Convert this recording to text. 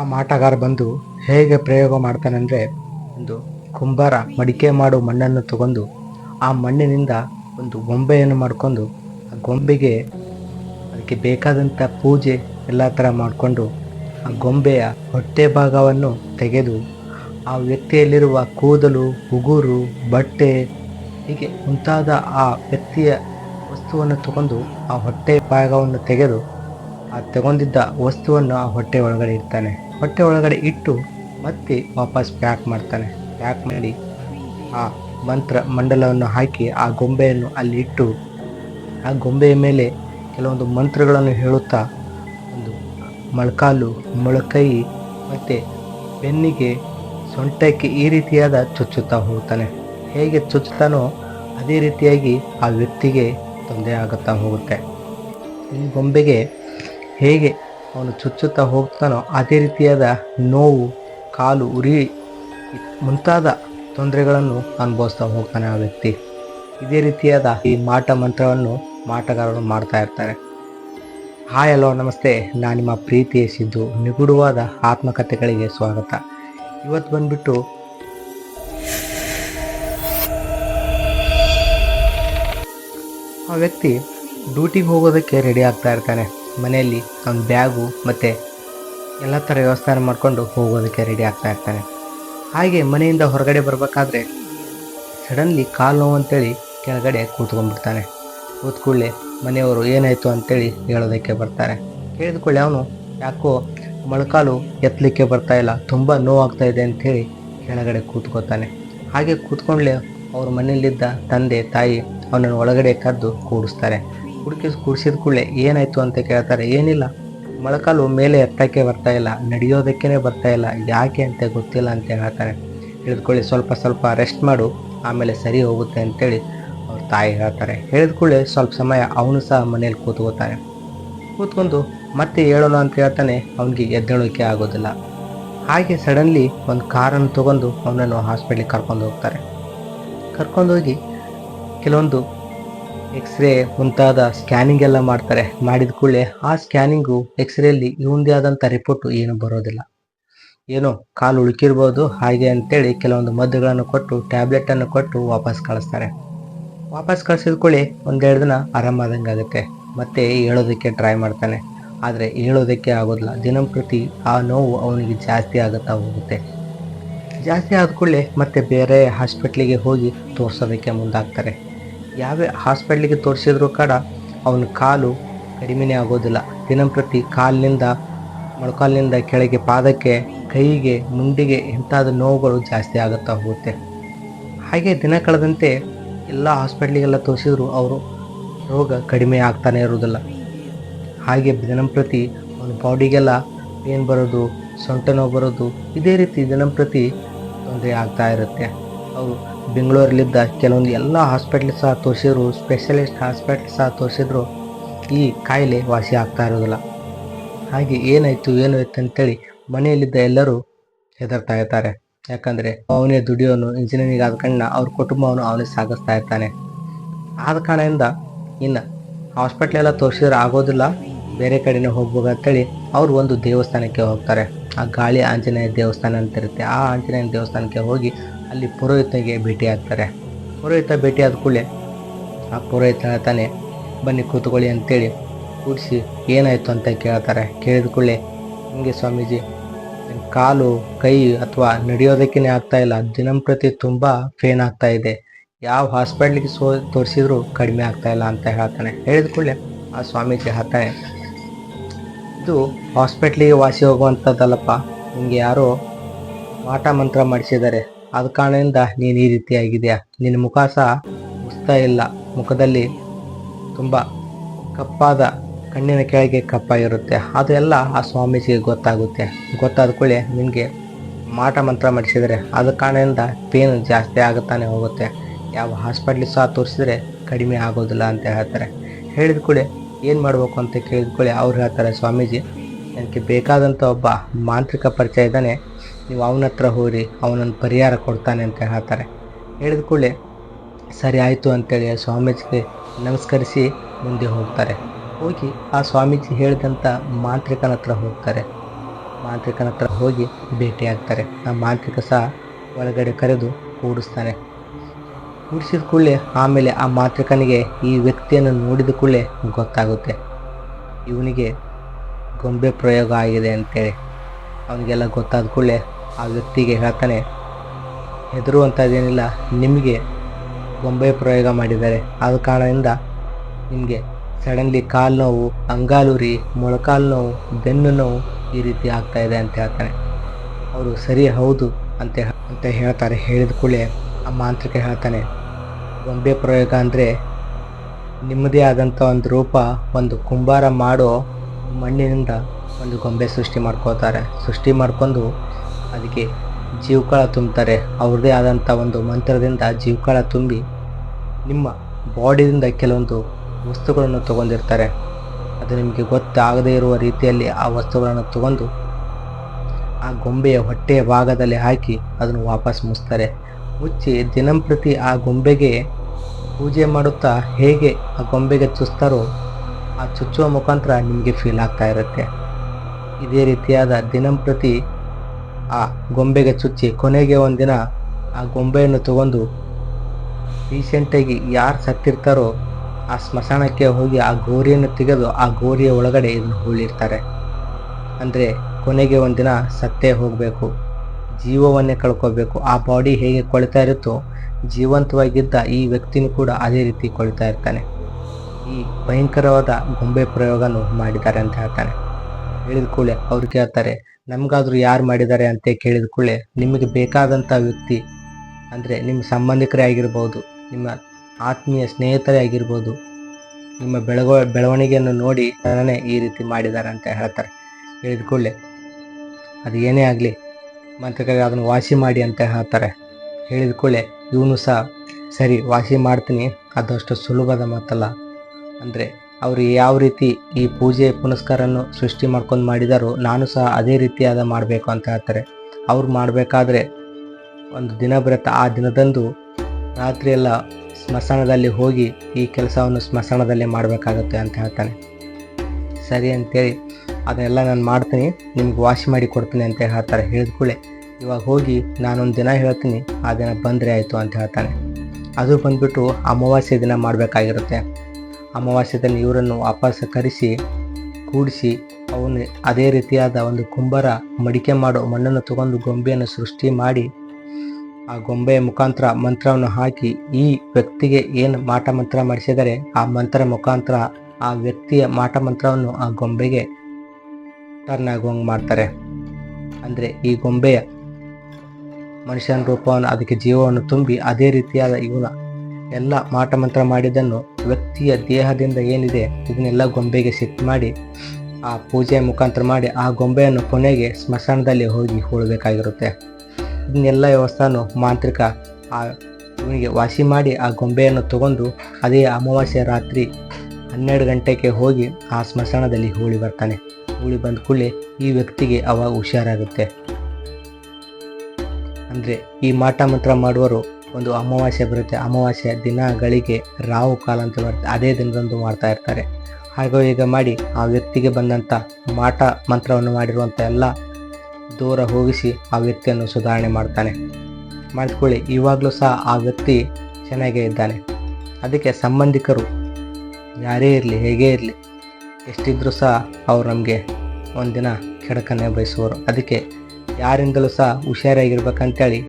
ಆ ಮಾಟಗಾರ ಬಂದು ಹೇಗೆ ಪ್ರಯೋಗ ಮಾಡ್ತಾನೆಂದರೆ ಒಂದು ಕುಂಬಾರ ಮಡಿಕೆ ಮಾಡೋ ಮಣ್ಣನ್ನು ತಗೊಂಡು ಆ ಮಣ್ಣಿನಿಂದ ಒಂದು ಗೊಂಬೆಯನ್ನು ಮಾಡಿಕೊಂಡು ಆ ಗೊಂಬೆಗೆ ಅದಕ್ಕೆ ಬೇಕಾದಂಥ ಪೂಜೆ ಎಲ್ಲ ಥರ ಮಾಡಿಕೊಂಡು ಆ ಗೊಂಬೆಯ ಹೊಟ್ಟೆ ಭಾಗವನ್ನು ತೆಗೆದು ಆ ವ್ಯಕ್ತಿಯಲ್ಲಿರುವ ಕೂದಲು, ಉಗುರು, ಬಟ್ಟೆ ಹೀಗೆ ಮುಂತಾದ ಆ ವ್ಯಕ್ತಿಯ ವಸ್ತುವನ್ನು ತಗೊಂಡು ಆ ಹೊಟ್ಟೆ ಭಾಗವನ್ನು ತೆಗೆದು ಆ ತಗೊಂಡಿದ್ದ ವಸ್ತುವನ್ನು ಆ ಹೊಟ್ಟೆ ಒಳಗಡೆ ಇಡ್ತಾನೆ. ಹೊಟ್ಟೆ ಒಳಗಡೆ ಇಟ್ಟು ಮತ್ತೆ ವಾಪಸ್ ಪ್ಯಾಕ್ ಮಾಡ್ತಾನೆ. ಪ್ಯಾಕ್ ಮಾಡಿ ಆ ಮಂತ್ರ ಮಂಡಲವನ್ನು ಹಾಕಿ ಆ ಗೊಂಬೆಯನ್ನು ಅಲ್ಲಿ ಇಟ್ಟು ಆ ಗೊಂಬೆಯ ಮೇಲೆ ಕೆಲವೊಂದು ಮಂತ್ರಗಳನ್ನು ಹೇಳುತ್ತಾ ಒಂದು ಮೊಳಕಾಲು, ಮೊಳಕೈ ಮತ್ತು ಬೆನ್ನಿಗೆ ಸೊಂಟಕ್ಕೆ ಈ ರೀತಿಯಾದ ಚುಚ್ಚುತ್ತಾ ಹೋಗುತ್ತಾನೆ. ಹೇಗೆ ಚುಚ್ಚುತ್ತಾನೋ ಅದೇ ರೀತಿಯಾಗಿ ಆ ವ್ಯಕ್ತಿಗೆ ತೊಂದರೆ ಆಗುತ್ತಾ ಹೋಗುತ್ತೆ. ಈ ಗೊಂಬೆಗೆ ಹೇಗೆ ಅವನು ಚುಚ್ಚುತ್ತಾ ಹೋಗ್ತಾನೋ ಅದೇ ರೀತಿಯಾದ ನೋವು, ಕಾಲು, ಉರಿ ಮುಂತಾದ ತೊಂದರೆಗಳನ್ನು ಅನುಭವಿಸ್ತಾ ಹೋಗ್ತಾನೆ ಆ ವ್ಯಕ್ತಿ. ಇದೇ ರೀತಿಯಾದ ಈ ಮಾಟ ಮಂತ್ರವನ್ನು ಮಾಟಗಾರರು ಮಾಡ್ತಾ ಇರ್ತಾರೆ. ಹಾಯ್ ಹಲೋ, ನಮಸ್ತೆ. ನಾನು ನಿಮ್ಮ ಪ್ರೀತಿಯ ಸಿದ್ದು. ನಿಗೂಢವಾದ ಆತ್ಮಕಥೆಗಳಿಗೆ ಸ್ವಾಗತ. ಇವತ್ತು ಬಂದ್ಬಿಟ್ಟು ಆ ವ್ಯಕ್ತಿ ಡ್ಯೂಟಿಗೆ ಹೋಗೋದಕ್ಕೆ ರೆಡಿ ಆಗ್ತಾ ಇರ್ತಾನೆ. ಮನೆಯಲ್ಲಿ ಅವನ ಬ್ಯಾಗು ಮತ್ತು ಎಲ್ಲ ಥರ ವ್ಯವಸ್ಥೆ ಮಾಡಿಕೊಂಡು ಹೋಗೋದಕ್ಕೆ ರೆಡಿ ಆಗ್ತಾ ಇರ್ತಾನೆ. ಹಾಗೆ ಮನೆಯಿಂದ ಹೊರಗಡೆ ಬರಬೇಕಾದ್ರೆ ಸಡನ್ಲಿ ಕಾಲು ನೋವು ಅಂತೇಳಿ ಕೆಳಗಡೆ ಕೂತ್ಕೊಂಡ್ಬಿಡ್ತಾನೆ. ಕೂತ್ಕೊಳ್ಳೆ ಮನೆಯವರು ಏನಾಯಿತು ಅಂತೇಳಿ ಹೇಳೋದಕ್ಕೆ ಬರ್ತಾರೆ. ಕೇಳಿದ ಕೂಡಲೇ ಅವನು, ಯಾಕೋ ಮೊಳಕಾಲು ಎತ್ತಲಿಕ್ಕೆ ಬರ್ತಾ ಇಲ್ಲ, ತುಂಬ ನೋವಾಗ್ತಾ ಇದೆ ಅಂಥೇಳಿ ಕೆಳಗಡೆ ಕೂತ್ಕೋತಾನೆ. ಹಾಗೆ ಕೂತ್ಕೊಂಡ್ಲೆ ಅವ್ರ ಮನೆಯಲ್ಲಿದ್ದ ತಂದೆ ತಾಯಿ ಅವನನ್ನು ಒಳಗಡೆ ಕದ್ದು ಕೂಡಿಸ್ತಾರೆ. ಹುಡುಕಿಸ್ ಕೂಡಿಸಿದ ಕೂಡಲೇ ಏನಾಯಿತು ಅಂತ ಕೇಳ್ತಾರೆ, ಏನಿಲ್ಲ. ಮೊಳಕಾಲು ಮೇಲೆ ಎತ್ತಕ್ಕೆ ಬರ್ತಾ ಇಲ್ಲ ನಡೆಯೋದಕ್ಕೇ ಬರ್ತಾ ಇಲ್ಲ, ಯಾಕೆ ಅಂತ ಗೊತ್ತಿಲ್ಲ ಅಂತ ಹೇಳ್ತಾರೆ. ಹಿಡಿದುಕೊಳ್ಳಿ, ಸ್ವಲ್ಪ ಸ್ವಲ್ಪ ರೆಸ್ಟ್ ಮಾಡು, ಆಮೇಲೆ ಸರಿ ಹೋಗುತ್ತೆ ಅಂತೇಳಿ ಅವ್ರ ತಾಯಿ ಹೇಳ್ತಾರೆ. ಹೇಳಿದ ಸ್ವಲ್ಪ ಸಮಯ ಅವನು ಸಹ ಮನೇಲಿ ಕೂತ್ಕೋತಾನೆ. ಕೂತ್ಕೊಂಡು ಮತ್ತೆ ಹೇಳೋಣ ಅಂತ ಹೇಳ್ತಾನೆ, ಅವನಿಗೆ ಎದ್ದೇಳೋಕೆ ಆಗೋದಿಲ್ಲ. ಹಾಗೆ ಸಡನ್ಲಿ ಒಂದು ಕಾರನ್ನು ತಗೊಂಡು ಅವನನ್ನು ಹಾಸ್ಪಿಟ್ಲಿಗೆ ಕರ್ಕೊಂಡು ಹೋಗ್ತಾರೆ. ಕರ್ಕೊಂಡೋಗಿ ಕೆಲವೊಂದು ಎಕ್ಸ್ರೇ ಮುಂತಾದ ಸ್ಕ್ಯಾನಿಂಗ್ ಎಲ್ಲ ಮಾಡ್ತಾರೆ. ಮಾಡಿದ ಕೂಡಲೇ ಆ ಸ್ಕ್ಯಾನಿಂಗು ಎಕ್ಸ್ರೇಲಿ ಇವಂದೇ ಆದಂಥ ರಿಪೋರ್ಟ್ ಏನು ಬರೋದಿಲ್ಲ. ಏನೋ ಕಾಲು ಉಳುಕಿರ್ಬೋದು, ಹಾಗೆ ಅಂತೇಳಿ ಕೆಲವೊಂದು ಮದ್ದುಗಳನ್ನು ಕೊಟ್ಟು ಟ್ಯಾಬ್ಲೆಟನ್ನು ಕೊಟ್ಟು ವಾಪಸ್ ಕಳಿಸ್ತಾರೆ. ವಾಪಸ್ ಕಳಿಸಿದ ಕೂಡಲೇ ಒಂದೆರಡು ದಿನ ಆರಾಮಾದಂಗೆ ಆಗುತ್ತೆ. ಮತ್ತೆ ಹೇಳೋದಕ್ಕೆ ಟ್ರೈ ಮಾಡ್ತಾನೆ. ಆದರೆ ಹೇಳೋದಕ್ಕೆ ಆಗೋದಿಲ್ಲ. ದಿನಂಪ್ರತಿ ಆ ನೋವು ಅವನಿಗೆ ಜಾಸ್ತಿ ಆಗುತ್ತಾ ಹೋಗುತ್ತೆ. ಜಾಸ್ತಿ ಆದ ಕೂಡಲೇ ಮತ್ತೆ ಬೇರೆ ಹಾಸ್ಪಿಟ್ಲಿಗೆ ಹೋಗಿ ತೋರಿಸೋದಕ್ಕೆ ಮುಂದಾಗ್ತಾರೆ. ಯಾವ ಹಾಸ್ಪಿಟ್ಲಿಗೆ ತೋರಿಸಿದ್ರು ಕೂಡ ಅವನ ಕಾಲು ಕಡಿಮೆನೇ ಆಗೋದಿಲ್ಲ. ದಿನಂಪ್ರತಿ ಕಾಲಿನಿಂದ, ಮೊಳಕಾಲಿನಿಂದ ಕೆಳಗೆ, ಪಾದಕ್ಕೆ, ಕೈಗೆ, ಮುಂಡಿಗೆ ಇಂಥಾದ ನೋವುಗಳು ಜಾಸ್ತಿ ಆಗುತ್ತಾ ಹೋಗುತ್ತೆ. ಹಾಗೆ ದಿನ ಕಳೆದಂತೆ ಎಲ್ಲ ಹಾಸ್ಪಿಟ್ಲಿಗೆಲ್ಲ ತೋರಿಸಿದ್ರು ಅವರು ರೋಗ ಕಡಿಮೆ ಆಗ್ತಾನೆ ಇರೋದಿಲ್ಲ ಹಾಗೆ ದಿನಂಪ್ರತಿ ಅವನ ಬಾಡಿಗೆಲ್ಲ ಪೇನ್ ಬರೋದು, ಸೊಂಟ ನೋವು ಬರೋದು, ಇದೇ ರೀತಿ ದಿನಂಪ್ರತಿ ತೊಂದರೆ ಆಗ್ತಾ ಇರುತ್ತೆ. ಅವರು ಬೆಂಗಳೂರಲ್ಲಿದ್ದ ಕೆಲವೊಂದು ಎಲ್ಲ ಹಾಸ್ಪಿಟ್ಲ್ ಸಹ ತೋರಿಸಿದ್ರು ಸ್ಪೆಷಲಿಸ್ಟ್ ಹಾಸ್ಪಿಟ್ಲ್ ಸಹ ತೋರಿಸಿದ್ರು. ಈ ಕಾಯಿಲೆ ವಾಸಿ ಆಗ್ತಾ ಇರೋದಿಲ್ಲ. ಹಾಗೆ ಏನಾಯಿತು, ಏನು ಆಯ್ತು ಅಂತೇಳಿ ಮನೆಯಲ್ಲಿದ್ದ ಎಲ್ಲರೂ ಹೆದರ್ತಾ ಇರ್ತಾರೆ ಯಾಕಂದರೆ ಅವನೇ ದುಡಿಯೋನು ಇಂಜಿನಿಯರಿಂಗ್ ಆದ ಕಣ್ಣ ಅವ್ರ ಕುಟುಂಬವನ್ನು ಅವನೇ ಸಾಗಿಸ್ತಾ ಇರ್ತಾನೆ. ಆದ ಕಾರಣದಿಂದ ಇನ್ನು ಹಾಸ್ಪಿಟ್ಲೆಲ್ಲ ತೋರಿಸಿದ್ರೆ ಆಗೋದಿಲ್ಲ, ಬೇರೆ ಕಡೆನೇ ಹೋಗ್ಬೋದು ಅಂತೇಳಿ ಅವ್ರು ಒಂದು ದೇವಸ್ಥಾನಕ್ಕೆ ಹೋಗ್ತಾರೆ. ಆ ಗಾಳಿ ಆಂಜನೇಯ ದೇವಸ್ಥಾನ ಅಂತ ಇರುತ್ತೆ ಆ ಆಂಜನೇಯ ದೇವಸ್ಥಾನಕ್ಕೆ ಹೋಗಿ ಅಲ್ಲಿ ಪುರೋಹಿತನಿಗೆ ಭೇಟಿ ಆಗ್ತಾರೆ ಪುರೋಹಿತ ಭೇಟಿ ಆದ ಕೂಡಲೇ ಆ ಪುರೋಹಿತ ಹೇಳ್ತಾನೆ ಬನ್ನಿ ಕೂತ್ಕೊಳ್ಳಿ ಅಂತೇಳಿ ಕೂಡಿಸಿ ಏನಾಯಿತು ಅಂತ ಕೇಳ್ತಾರೆ. ಕೇಳಿದ ಕೂಡಲೇ, ಹಿಂಗೆ ಸ್ವಾಮೀಜಿ ಕಾಲು, ಕೈ ಅಥವಾ ನಡೆಯೋದಕ್ಕೇ ಆಗ್ತಾ ಇಲ್ಲ. ದಿನಂಪ್ರತಿ ತುಂಬ ಪೇನ್ ಆಗ್ತಾ ಇದೆ. ಯಾವ ಹಾಸ್ಪಿಟ್ಲಿಗೆ ಸೋ, ತೋರಿಸಿದ್ರು ಕಡಿಮೆ ಆಗ್ತಾ ಇಲ್ಲ ಅಂತ ಹೇಳ್ತಾನೆ. ಹೇಳಿದ ಕೂಡಲೇ ಆ ಸ್ವಾಮೀಜಿ ಹೇಳ್ತಾನೆ, ಇದು ಹಾಸ್ಪಿಟ್ಲಿಗೆ ವಾಸಿ ಹೋಗುವಂಥದ್ದಲ್ಲಪ್ಪ. ನಿಮಗೆ ಯಾರೋ ಮಾಟ ಮಂತ್ರ ಮಾಡಿಸಿದ್ದಾರೆ. ಆದ ಕಾರಣದಿಂದ ನೀನು ಈ ರೀತಿ ಆಗಿದೆಯಾ ನಿನ್ನ ಮುಖ ಸಹ ಉಸ್ತಾ ಇಲ್ಲ. ಮುಖದಲ್ಲಿ ತುಂಬ ಕಪ್ಪಾದ ಕಣ್ಣಿನ ಕೆಳಗೆ ಕಪ್ಪಾಗಿರುತ್ತೆ. ಅದೆಲ್ಲ ಆ ಸ್ವಾಮೀಜಿಗೆ ಗೊತ್ತಾಗುತ್ತೆ. ಗೊತ್ತಾದ ಕೂಡಲೇ ನಿನಗೆ ಮಾಟ ಮಂತ್ರ ಮಾಡಿಸಿದರೆ ಆದ ಕಾರಣದಿಂದ ಪೇನ್ ಜಾಸ್ತಿ ಆಗುತ್ತಾನೆ ಹೋಗುತ್ತೆ. ಯಾವ ಹಾಸ್ಪಿಟ್ಲಿಗೆ ಸಹ ತೋರಿಸಿದ್ರೆ ಕಡಿಮೆ ಆಗೋದಿಲ್ಲ ಅಂತ ಹೇಳ್ತಾರೆ. ಹೇಳಿದ ಕೂಡಲೇ ಏನು ಮಾಡಬೇಕು ಅಂತ ಕೇಳಿದ ಕೂಡಲೇ ಅವ್ರು ಹೇಳ್ತಾರೆ ಸ್ವಾಮೀಜಿ, ನನಗೆ ಬೇಕಾದಂಥ ಒಬ್ಬ ಮಾಂತ್ರಿಕ ಪರಿಚಯ ಇದ್ದಾನೆ. ನೀವು ಅವನ ಹತ್ರ ಹೋಗ್ರಿ, ಅವನನ್ನು ಪರಿಹಾರ ಕೊಡ್ತಾನೆ ಅಂತ ಹೇಳ್ತಾರೆ. ಹೇಳಿದ ಕೂಡಲೇ, ಸರಿ ಆಯಿತು ಅಂತೇಳಿ ಸ್ವಾಮೀಜಿಗೆ ನಮಸ್ಕರಿಸಿ ಮುಂದೆ ಹೋಗ್ತಾರೆ. ಹೋಗಿ ಆ ಸ್ವಾಮೀಜಿ ಹೇಳಿದಂಥ ಮಾಂತ್ರಿಕನ ಹತ್ರ ಹೋಗ್ತಾರೆ. ಮಾಂತ್ರಿಕನ ಹತ್ರ ಹೋಗಿ ಭೇಟಿಯಾಗ್ತಾರೆ ಆ ಮಾಂತ್ರಿಕ ಸಹ ಒಳಗಡೆ ಕರೆದು ಕೂಡಿಸ್ತಾನೆ. ಕೂಡಿಸಿದ ಕೂಡಲೇ ಆಮೇಲೆ ಆ ಮಾಂತ್ರಿಕನಿಗೆ ಈ ವ್ಯಕ್ತಿಯನ್ನು ನೋಡಿದ ಕೂಡಲೇ ಗೊತ್ತಾಗುತ್ತೆ. ಇವನಿಗೆ ಗೊಂಬೆ ಪ್ರಯೋಗ ಆಗಿದೆ ಅಂತೇಳಿ. ಅವನಿಗೆಲ್ಲ ಗೊತ್ತಾದ ಕೂಡಲೇ ಆ ವ್ಯಕ್ತಿಗೆ ಹೇಳ್ತಾನೆ ಹೆದರುವಂಥದ್ದೇನಿಲ್ಲ ನಿಮಗೆ ಗೊಂಬೆ ಪ್ರಯೋಗ ಮಾಡಿದ್ದಾರೆ. ಆದ ಕಾರಣದಿಂದ ನಿಮಗೆ ಸಡನ್ಲಿ ಕಾಲು ನೋವು ಅಂಗಾಲುರಿ ಮೊಳಕಾಲು ನೋವು, ಬೆನ್ನು ನೋವು ಈ ರೀತಿ ಆಗ್ತಾ ಇದೆ ಅಂತ ಹೇಳ್ತಾನೆ. ಅವರು ಸರಿ, ಹೌದು ಅಂತ ಅಂತ ಹೇಳ್ತಾರೆ. ಹೇಳಿದ ಕೂಡಲೇ ಆ ಮಾಂತ್ರಿಕ ಹೇಳ್ತಾನೆ ಗೊಂಬೆ ಪ್ರಯೋಗ ಅಂದರೆ ನಿಮ್ಮದೇ ಆದಂಥ ಒಂದು ರೂಪ, ಒಂದು ಕುಂಬಾರ ಮಾಡೋ ಮಣ್ಣಿನಿಂದ ಒಂದು ಗೊಂಬೆ ಸೃಷ್ಟಿ ಮಾಡ್ಕೋತಾರೆ ಸೃಷ್ಟಿ ಮಾಡ್ಕೊಂಡು ಅದಕ್ಕೆ ಜೀವಕಾಳ ತುಂಬ್ತಾರೆ. ಅವ್ರದ್ದೇ ಆದಂಥ ಒಂದು ಮಂತ್ರದಿಂದ ಜೀವಕಾಳ ತುಂಬಿ ನಿಮ್ಮ ಬಾಡಿಯಿಂದ ಕೆಲವೊಂದು ವಸ್ತುಗಳನ್ನು ತಗೊಂಡಿರ್ತಾರೆ. ಅದು ನಿಮಗೆ ಗೊತ್ತಾಗದೇ ಇರುವ ರೀತಿಯಲ್ಲಿ ಆ ವಸ್ತುಗಳನ್ನು ತಗೊಂಡು ಆ ಗೊಂಬೆಯ ಹೊಟ್ಟೆಯ ಭಾಗದಲ್ಲಿ ಹಾಕಿ ಅದನ್ನು ವಾಪಸ್ ಮುಚ್ತಾರೆ. ಮುಚ್ಚಿ ದಿನಂಪ್ರತಿ ಆ ಗೊಂಬೆಗೆ ಪೂಜೆ ಮಾಡುತ್ತಾ ಹೇಗೆ ಆ ಗೊಂಬೆಗೆ ಚುಚ್ತಾರೋ ಆ ಚುಚ್ಚುವ ಮುಖಾಂತರ ನಿಮಗೆ ಫೀಲ್ ಆಗ್ತಾ ಇರುತ್ತೆ. ಇದೇ ರೀತಿಯಾದ ದಿನಂಪ್ರತಿ ಆ ಗೊಂಬೆಗೆ ಚುಚ್ಚಿ ಕೊನೆಗೆ ಒಂದಿನ ಆ ಗೊಂಬೆಯನ್ನು ತಗೊಂಡು ರೀಸೆಂಟಾಗಿ ಯಾರು ಸತ್ತಿರ್ತಾರೋ ಆ ಸ್ಮಶಾನಕ್ಕೆ ಹೋಗಿ ಆ ಗೋರಿಯನ್ನು ತೆಗೆದು ಆ ಗೋರಿಯ ಒಳಗಡೆ ಇದನ್ನು ಹೂಳಿರ್ತಾರೆ ಅಂದರೆ ಕೊನೆಗೆ ಒಂದಿನ ಸತ್ತೇ ಹೋಗಬೇಕು. ಜೀವವನ್ನೇ ಕಳ್ಕೋಬೇಕು. ಆ ಬಾಡಿ ಹೇಗೆ ಕೊಳ್ತಾ ಇರುತ್ತೋ ಜೀವಂತವಾಗಿದ್ದ ಈ ವ್ಯಕ್ತಿನೂ ಕೂಡ ಅದೇ ರೀತಿ ಕೊಳ್ತಾ ಇರ್ತಾನೆ. ಈ ಭಯಂಕರವಾದ ಗೊಂಬೆ ಪ್ರಯೋಗನೂ ಮಾಡಿದ್ದಾರೆ ಅಂತ ಹೇಳ್ತಾನೆ. ಹೇಳಿದ ಕೂಡಲೇ ಅವ್ರು ಕೇಳ್ತಾರೆ, ನಮಗಾದ್ರೂ ಯಾರು ಮಾಡಿದ್ದಾರೆ? ಅಂತ ಕೇಳಿದ ಕೂಡಲೇ, ನಿಮಗೆ ಬೇಕಾದಂಥ ವ್ಯಕ್ತಿ, ಅಂದರೆ ನಿಮ್ಮ ಸಂಬಂಧಿಕರೇ ಆಗಿರ್ಬೋದು, ನಿಮ್ಮ ಆತ್ಮೀಯ ಸ್ನೇಹಿತರೇ ಆಗಿರ್ಬೋದು, ನಿಮ್ಮ ಬೆಳಗೊ, ಬೆಳವಣಿಗೆಯನ್ನು ನೋಡಿ ತಾನೇ ಈ ರೀತಿ ಮಾಡಿದ್ದಾರೆ ಅಂತ ಹೇಳ್ತಾರೆ. ಹೇಳಿದ ಕೂಡಲೇ, ಅದು ಏನೇ ಆಗಲಿ ಮಂತ್ರಕರಿಗೆ ಅದನ್ನು ವಾಸಿ ಮಾಡಿ ಅಂತ ಹೇಳ್ತಾರೆ. ಹೇಳಿದ ಕೂಡಲೇ, ಇವನು ಸಹ, ಸರಿ, ವಾಸಿ ಮಾಡ್ತೀನಿ ಅದಷ್ಟು ಸುಲಭದ ಮಾತಲ್ಲ, ಅಂದರೆ ಅವರು ಯಾವ ರೀತಿ ಈ ಪೂಜೆ ಪುನಸ್ಕಾರನ್ನು ಸೃಷ್ಟಿ ಮಾಡ್ಕೊಂಡು ಮಾಡಿದಾರೋ ನಾನು ಸಹ ಅದೇ ರೀತಿಯಾದ ಮಾಡಬೇಕು ಅಂತ ಹೇಳ್ತಾರೆ. ಅವ್ರು ಮಾಡಬೇಕಾದ್ರೆ ಒಂದು ದಿನ ಬರುತ್ತೆ ಆ ದಿನದಂದು ರಾತ್ರಿಯೆಲ್ಲ ಸ್ಮಶಾನದಲ್ಲಿ ಹೋಗಿ ಈ ಕೆಲಸವನ್ನು ಸ್ಮಶಾನದಲ್ಲಿ ಮಾಡಬೇಕಾಗುತ್ತೆ ಅಂತ ಹೇಳ್ತಾನೆ. ಸರಿ ಅಂತೇಳಿ ಅದನ್ನೆಲ್ಲ ನಾನು ಮಾಡ್ತೀನಿ, ನಿಮ್ಗೆ ವಾಶ್ ಮಾಡಿ ಕೊಡ್ತೀನಿ ಅಂತ ಹೇಳ್ತಾರೆ. ಹೇಳಿದ ಇವಾಗ ಹೋಗಿ ನಾನೊಂದು ದಿನ ಹೇಳ್ತೀನಿ, ಆ ದಿನ ಬಂದರೆ ಆಯಿತು ಅಂತ ಹೇಳ್ತಾನೆ. ಅದು ಬಂದುಬಿಟ್ಟು ಅಮಾವಾಸ್ಯೆ ದಿನ ಮಾಡಬೇಕಾಗಿರುತ್ತೆ. ಅಮಾವಾಸ್ಯದಲ್ಲಿ ಇವರನ್ನು ವಾಪಸ್ ಕರೆಸಿ ಕೂಡಿಸಿ, ಅವನು ಅದೇ ರೀತಿಯಾದ ಒಂದು ಕುಂಬರ ಮಡಿಕೆ ಮಾಡೋ ಮಣ್ಣನ್ನು ತಗೊಂಡು ಗೊಂಬೆಯನ್ನು ಸೃಷ್ಟಿ ಮಾಡಿ, ಆ ಗೊಂಬೆಯ ಮುಖಾಂತರ ಮಂತ್ರವನ್ನು ಹಾಕಿ, ಈ ವ್ಯಕ್ತಿಗೆ ಏನು ಮಾಟ ಮಂತ್ರ ಮಾಡಿಸಿದರೆ ಆ ಮಂತ್ರ ಮುಖಾಂತರ ಆ ವ್ಯಕ್ತಿಯ ಮಾಟ ಮಂತ್ರವನ್ನು ಆ ಗೊಂಬೆಗೆ ಟರ್ನ್ ಆಗುವಂಗೆ ಮಾಡ್ತಾರೆ. ಅಂದರೆ ಈ ಗೊಂಬೆಯ ಮನುಷ್ಯನ ರೂಪವನ್ನು, ಅದಕ್ಕೆ ಜೀವವನ್ನು ತುಂಬಿ ಅದೇ ರೀತಿಯಾದ ಇವನ ಎಲ್ಲ ಮಾಟ ಮಂತ್ರ ಮಾಡಿದ್ದನ್ನು ವ್ಯಕ್ತಿಯ ದೇಹದಿಂದ ಏನಿದೆ ಇದನ್ನೆಲ್ಲ ಗೊಂಬೆಗೆ ಸಿಟ್ ಮಾಡಿ ಆ ಪೂಜೆಯ ಮುಖಾಂತರ ಮಾಡಿ ಆ ಗೊಂಬೆಯನ್ನು ಕೊನೆಗೆ ಸ್ಮಶಾನದಲ್ಲಿ ಹೋಗಿ ಹೋಳಬೇಕಾಗಿರುತ್ತೆ. ಇದನ್ನೆಲ್ಲ ವ್ಯವಸ್ಥೆಯನ್ನು ಮಾಂತ್ರಿಕ ಆ ಇವನಿಗೆ ವಾಸಿ ಮಾಡಿ ಆ ಗೊಂಬೆಯನ್ನು ತಗೊಂಡು ಅದೇ ಅಮಾವಾಸ್ಯೆ ರಾತ್ರಿ ಹನ್ನೆರಡು ಗಂಟೆಗೆ ಹೋಗಿ ಆ ಸ್ಮಶಾನದಲ್ಲಿ ಹೋಳಿ ಬರ್ತಾನೆ. ಹೋಳಿ ಬಂದ ಕೂಡಲೇ ಈ ವ್ಯಕ್ತಿಗೆ ಅವಾಗ ಹುಷಾರಾಗುತ್ತೆ. ಅಂದರೆ ಈ ಮಾಟ ಮಂತ್ರ ಮಾಡುವರು ಒಂದು ಅಮಾವಾಸ್ಯೆ ಬರುತ್ತೆ. ಅಮಾವಾಸ್ಯೆ ದಿನಗಳಿಗೆ ರಾವು ಕಾಲ ಅಂತ ಬರುತ್ತೆ. ಅದೇ ದಿನದಂದು ಮಾಡ್ತಾ ಇರ್ತಾರೆ. ಹಾಗೂ ಈಗ ಮಾಡಿ ಆ ವ್ಯಕ್ತಿಗೆ ಬಂದಂಥ ಮಾಟ ಮಂತ್ರವನ್ನು ಮಾಡಿರುವಂಥ ಎಲ್ಲ ದೂರ ಹೋಗಿಸಿ ಆ ವ್ಯಕ್ತಿಯನ್ನು ಸುಧಾರಣೆ ಮಾಡ್ತಾನೆ. ಮಾಡಿಕೊಳ್ಳಿ ಇವಾಗಲೂ ಸಹ ಆ ವ್ಯಕ್ತಿ ಚೆನ್ನಾಗೇ ಇದ್ದಾನೆ. ಅದಕ್ಕೆ ಸಂಬಂಧಿಕರು ಯಾರೇ ಇರಲಿ, ಹೇಗೇ ಇರಲಿ, ಎಷ್ಟಿದ್ರೂ ಸಹ ಅವ್ರು ನಮಗೆ ಒಂದಿನ ಕೆಡಕನ್ನೇ ಬಯಸುವರು. ಅದಕ್ಕೆ ಯಾರಿಂದಲೂ ಸಹ ಹುಷಾರಾಗಿರ್ಬೇಕಂತೇಳಿ